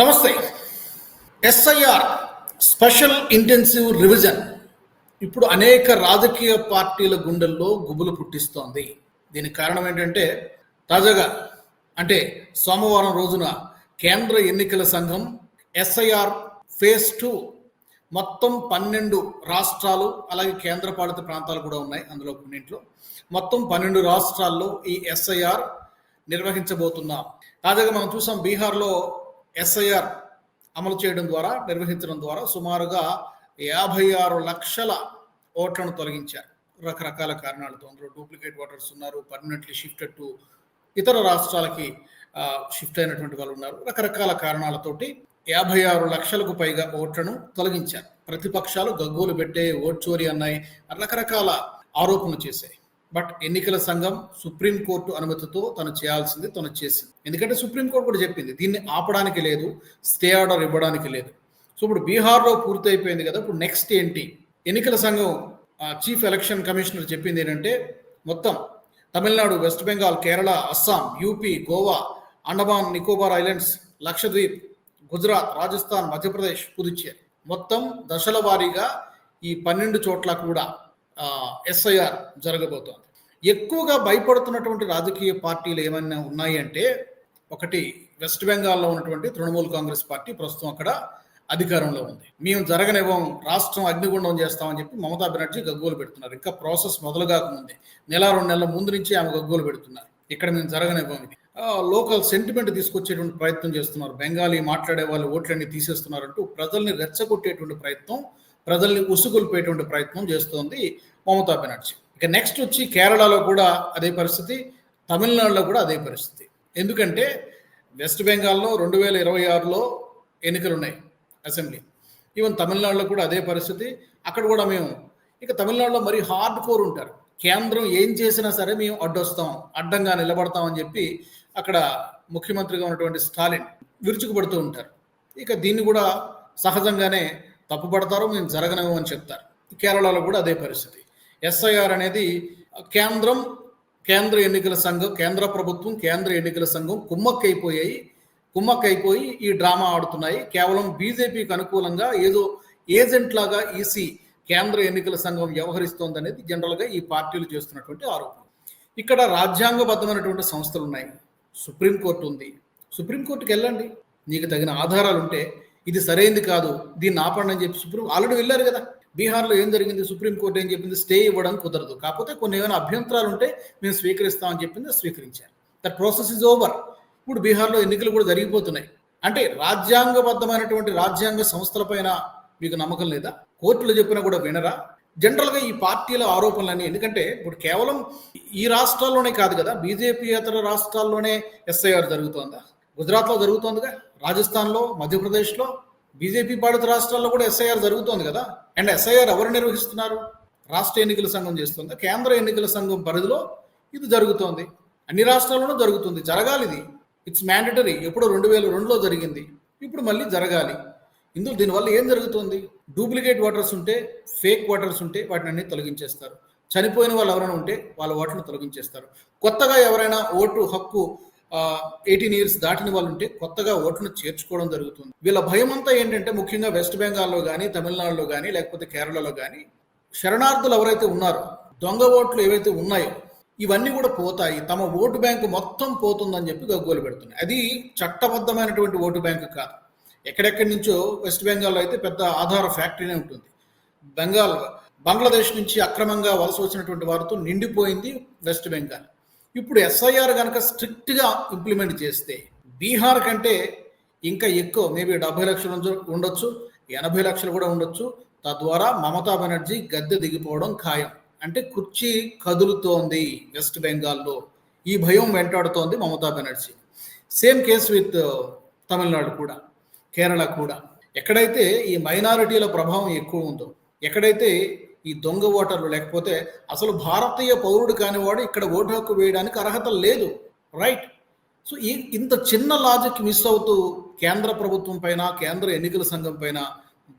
నమస్తే. SIR special intensive revision. ఇప్పుడు అనేక రాజకీయ పార్టీల గుండెల్లో గుబులు పుట్టిస్తోంది. దీనికి కారణం ఏంటంటే తాజాగా అంటే సోమవారం రోజున కేంద్ర ఎన్నికల సంఘం ఎస్ఐఆర్ ఫేజ్ టూ మొత్తం పన్నెండు రాష్ట్రాలు అలాగే కేంద్రపాలిత ప్రాంతాలు కూడా ఉన్నాయి అందులో కొన్నింట్లో. మొత్తం పన్నెండు రాష్ట్రాల్లో ఈ ఎస్ఐఆర్ నిర్వహించబోతున్నాం. తాజాగా మనం చూసాం బీహార్లో ఎస్ఐఆర్ అమలు చేయడం ద్వారా నిర్వహించడం ద్వారా సుమారుగా యాభై ఆరు లక్షల ఓట్లను తొలగించారు. రకరకాల కారణాలతో అందులో డూప్లికేట్ ఓటర్స్ ఉన్నారు పర్మనెంట్లీ షిఫ్టెడ్ టు ఇతర రాష్ట్రాలకి షిఫ్ట్ అయినటువంటి వాళ్ళు ఉన్నారు. రకరకాల కారణాలతోటి యాభై ఆరు లక్షలకు పైగా ఓట్లను తొలగించారు. ప్రతిపక్షాలు గగ్గోలు పెట్టే ఓట్ చోరీ అన్నాయి. రకరకాల ఆరోపణలు చేశాయి. బట్ ఎన్నికల సంఘం సుప్రీంకోర్టు అనుమతితో తను చేయాల్సింది తను చేసింది. ఎందుకంటే సుప్రీంకోర్టు కూడా చెప్పింది దీన్ని ఆపడానికి లేదు స్టే ఆర్డర్ ఇవ్వడానికి లేదు. సో ఇప్పుడు బీహార్లో పూర్తి అయిపోయింది కదా ఇప్పుడు నెక్స్ట్ ఏంటి? ఎన్నికల సంఘం చీఫ్ ఎలక్షన్ కమిషనర్ చెప్పింది ఏంటంటే మొత్తం Tamil Nadu West Bengal Kerala Assam UP Goa Andaman Nicobar Islands Lakshadweep Gujarat Rajasthan Madhya Pradesh Puducherry. మొత్తం దశల వారీగా ఈ పన్నెండు చోట్ల కూడా ఎస్ఐఆర్ జరగబోతోంది. ఎక్కువగా భయపడుతున్నటువంటి రాజకీయ పార్టీలు ఏమైనా ఉన్నాయి అంటే ఒకటి వెస్ట్ బెంగాల్లో ఉన్నటువంటి తృణమూల్ కాంగ్రెస్ పార్టీ ప్రస్తుతం అక్కడ అధికారంలో ఉంది. మేము జరగనివ్వం రాష్ట్రం అగ్నిగుండం చేస్తామని చెప్పి మమతా బెనర్జీ గగ్గోలు పెడుతున్నారు. ఇంకా ప్రాసెస్ మొదలు కాకముందే నెల రెండు నెలల ముందు నుంచి ఆమె గగ్గోలు పెడుతున్నారు. ఇక్కడ మేము జరగనివ్వం ఇది. లోకల్ సెంటిమెంట్ తీసుకొచ్చేటువంటి ప్రయత్నం చేస్తున్నారు. బెంగాలీ మాట్లాడే వాళ్ళు ఓట్లన్నీ తీసేస్తున్నారంటూ ప్రజల్ని రెచ్చగొట్టేటువంటి ప్రయత్నం ప్రజల్ని ఉసుగొల్పేటువంటి ప్రయత్నం చేస్తోంది మమతా బెనర్జీ. ఇక నెక్స్ట్ వచ్చి కేరళలో కూడా అదే పరిస్థితి తమిళనాడులో కూడా అదే పరిస్థితి. ఎందుకంటే వెస్ట్ బెంగాల్లో రెండు వేల ఇరవై ఆరులో ఎన్నికలు ఉన్నాయి అసెంబ్లీ. ఈవెన్ తమిళనాడులో కూడా అదే పరిస్థితి అక్కడ కూడా మేము ఇక తమిళనాడులో మరీ హార్డ్ కోర్ ఉంటారు. కేంద్రం ఏం చేసినా సరే మేము అడ్డొస్తాం అడ్డంగా నిలబడతాం అని చెప్పి అక్కడ ముఖ్యమంత్రిగా ఉన్నటువంటి స్టాలిన్ విరుచుకుపడుతూ ఉంటారు. ఇక దీన్ని కూడా సహజంగానే తప్పుపడతారు మేము జరగనివ్వమని చెప్తారు. కేరళలో కూడా అదే పరిస్థితి. ఎస్ఐఆర్ అనేది కేంద్రం కేంద్ర ఎన్నికల సంఘం కేంద్ర ప్రభుత్వం కేంద్ర ఎన్నికల సంఘం కుమ్మక్కైపోయాయి. కుమ్మక్కైపోయి ఈ డ్రామా ఆడుతున్నాయి. కేవలం బీజేపీకి అనుకూలంగా ఏదో ఏజెంట్ లాగా ఈసీ కేంద్ర ఎన్నికల సంఘం వ్యవహరిస్తోంది అనేది జనరల్గా ఈ పార్టీలు చేస్తున్నటువంటి ఆరోపణ. ఇక్కడ రాజ్యాంగబద్ధమైనటువంటి సంస్థలు ఉన్నాయి సుప్రీంకోర్టు ఉంది. సుప్రీంకోర్టుకి వెళ్ళండి. నీకు తగిన ఆధారాలు ఉంటే ఇది సరైంది కాదు దీన్ని ఆపండి అని చెప్పి సుప్రీం ఆల్రెడీ వెళ్ళారు కదా. బీహార్లో ఏం జరిగింది? సుప్రీంకోర్టు ఏం చెప్పింది? స్టే ఇవ్వడం కుదరదు. కాకపోతే కొన్ని ఏమైనా అభ్యంతరాలు ఉంటే మేము స్వీకరిస్తామని చెప్పింది స్వీకరించారు. దట్ ప్రాసెస్ ఇస్ ఓవర్ ఇప్పుడు బీహార్లో ఎన్నికలు కూడా జరిగిపోతున్నాయి. అంటే రాజ్యాంగబద్ధమైనటువంటి రాజ్యాంగ సంస్థలపైన మీకు నమ్మకం లేదా? కోర్టులు చెప్పినా కూడా వినరా? జనరల్గా ఈ పార్టీల ఆరోపణలన్నీ ఎందుకంటే ఇప్పుడు కేవలం ఈ రాష్ట్రాల్లోనే కాదు కదా బీజేపీ ఇతర రాష్ట్రాల్లోనే ఎస్ఐఆర్ జరుగుతోందా? గుజరాత్లో జరుగుతోందిగా? రాజస్థాన్లో మధ్యప్రదేశ్లో బీజేపీ పాడిత రాష్ట్రాల్లో కూడా ఎస్ఐఆర్ జరుగుతోంది కదా? అండ్ ఎస్ఐఆర్ ఎవరు నిర్వహిస్తున్నారు? రాష్ట్ర ఎన్నికల సంఘం చేస్తుంది? కేంద్ర ఎన్నికల సంఘం పరిధిలో ఇది జరుగుతోంది. అన్ని రాష్ట్రాల్లోనూ జరుగుతుంది. జరగాలి ఇది ఇట్స్ మ్యాండటరీ ఎప్పుడో రెండు వేల రెండులో జరిగింది. ఇప్పుడు మళ్ళీ జరగాలి. ఇందులో దీనివల్ల ఏం జరుగుతుంది? డూప్లికేట్ ఓటర్స్ ఉంటే ఫేక్ ఓటర్స్ ఉంటే వాటిని అన్ని తొలగించేస్తారు. చనిపోయిన వాళ్ళు ఎవరైనా ఉంటే వాళ్ళ ఓట్లను తొలగించేస్తారు. కొత్తగా ఎవరైనా ఓటు హక్కు ఎయిటీన్ ఇయర్స్ దాటిన వాళ్ళు ఉంటే కొత్తగా ఓట్లను చేర్చుకోవడం జరుగుతుంది. వీళ్ళ భయం అంతా ఏంటంటే ముఖ్యంగా వెస్ట్ బెంగాల్లో కానీ తమిళనాడులో కానీ లేకపోతే కేరళలో కానీ శరణార్థులు ఎవరైతే ఉన్నారో దొంగ ఓట్లు ఏవైతే ఉన్నాయో ఇవన్నీ కూడా పోతాయి. తమ ఓటు బ్యాంకు మొత్తం పోతుందని చెప్పి గగ్గోలు పెడుతున్నాయి. అది చట్టబద్ధమైనటువంటి ఓటు బ్యాంకు కాదు. ఎక్కడెక్కడి నుంచో వెస్ట్ బెంగాల్లో అయితే పెద్ద ఆధార ఫ్యాక్టరీనే ఉంటుంది. బెంగాల్ బంగ్లాదేశ్ నుంచి అక్రమంగా వలస వచ్చినటువంటి వారితో నిండిపోయింది వెస్ట్ బెంగాల్. ఇప్పుడు ఎస్ఐఆర్ కనుక స్ట్రిక్ట్గా ఇంప్లిమెంట్ చేస్తే బీహార్ కంటే ఇంకా ఎక్కువ మేబీ డెబ్బై లక్షలు ఉండొచ్చు ఎనభై లక్షలు కూడా ఉండొచ్చు. తద్వారా మమతా బెనర్జీ గద్దె దిగిపోవడం ఖాయం. అంటే కుర్చీ కదులుతోంది వెస్ట్ బెంగాల్లో. ఈ భయం వెంటాడుతోంది Mamata Banerjee. Same case with Tamil Nadu కూడా కేరళ కూడా. ఎక్కడైతే ఈ మైనారిటీల ప్రభావం ఎక్కువ ఉందో ఎక్కడైతే ఈ దొంగ ఓటర్లు. లేకపోతే అసలు భారతీయ పౌరుడు కానివాడు ఇక్కడ ఓటు హక్కు వేయడానికి అర్హత లేదు. రైట్ సో ఈ ఇంత చిన్న లాజిక్ మిస్ అవుతూ కేంద్ర ప్రభుత్వం పైన కేంద్ర ఎన్నికల సంఘం పైన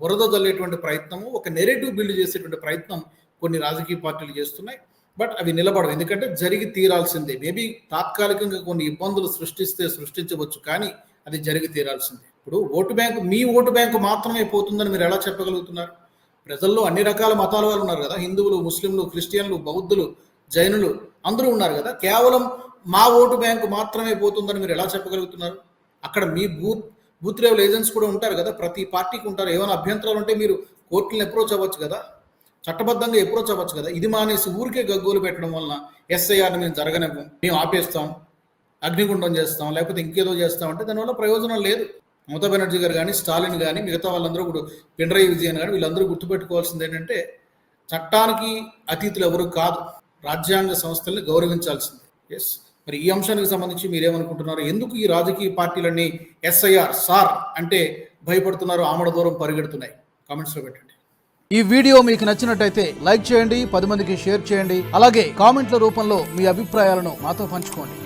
బురద జల్లేటువంటి ప్రయత్నము ఒక నెరేటివ్ బిల్డ్ చేసేటువంటి ప్రయత్నం కొన్ని రాజకీయ పార్టీలు చేస్తున్నాయి. బట్ అవి నిలబడవు. ఎందుకంటే జరిగి తీరాల్సిందే. మేబీ తాత్కాలికంగా కొన్ని ఇబ్బందులు సృష్టిస్తే సృష్టించవచ్చు కానీ అది జరిగి తీరాల్సిందే. ఇప్పుడు ఓటు బ్యాంకు మీ ఓటు బ్యాంకు మాత్రమే పోతుందని మీరు ఎలా చెప్పగలుగుతున్నారు? ప్రజల్లో అన్ని రకాల మతాల వాళ్ళు ఉన్నారు కదా. హిందువులు ముస్లింలు క్రిస్టియన్లు బౌద్ధులు జైనులు అందరూ ఉన్నారు కదా. కేవలం మా ఓటు బ్యాంకు మాత్రమే పోతుందని మీరు ఎలా చెప్పగలుగుతున్నారు? అక్కడ మీ బూత్ బూత్ లెవెల్ ఏజెంట్స్ కూడా ఉంటారు కదా. ప్రతి పార్టీకి ఉంటారు. ఏమైనా అభ్యంతరాలు ఉంటే మీరు కోర్టులను అప్రోచ్ అవ్వచ్చు కదా. చట్టబద్ధంగా అప్రోచ్ అవ్వచ్చు కదా. ఇది మానేసి ఊరికే గగ్గోలు పెట్టడం వలన ఎస్ఐఆర్ని మేము జరగనివ్వం. మేము ఆపేస్తాం అగ్నిగుండం చేస్తాం లేకపోతే ఇంకేదో చేస్తాం అంటే దానివల్ల ప్రయోజనం లేదు. మమతా బెనర్జీ గారు కానీ స్టాలిన్ కానీ మిగతా వాళ్ళందరూ కూడా పినరయి విజయన్ కానీ వీళ్ళందరూ గుర్తుపెట్టుకోవాల్సింది ఏంటంటే చట్టానికి అతీతులు ఎవరు కాదు. రాజ్యాంగ సంస్థల్ని గౌరవించాల్సింది. ఎస్ మరి ఈ అంశానికి సంబంధించి మీరేమనుకుంటున్నారు? ఎందుకు ఈ రాజకీయ పార్టీలన్నీ ఎస్ఐఆర్ సార్ అంటే భయపడుతున్నారు ఆమడ దూరం పరిగెడుతున్నాయి కామెంట్స్లో పెట్టండి. ఈ వీడియో మీకు నచ్చినట్టయితే లైక్ చేయండి పది మందికి షేర్ చేయండి. అలాగే కామెంట్ల రూపంలో మీ అభిప్రాయాలను మాతో పంచుకోండి.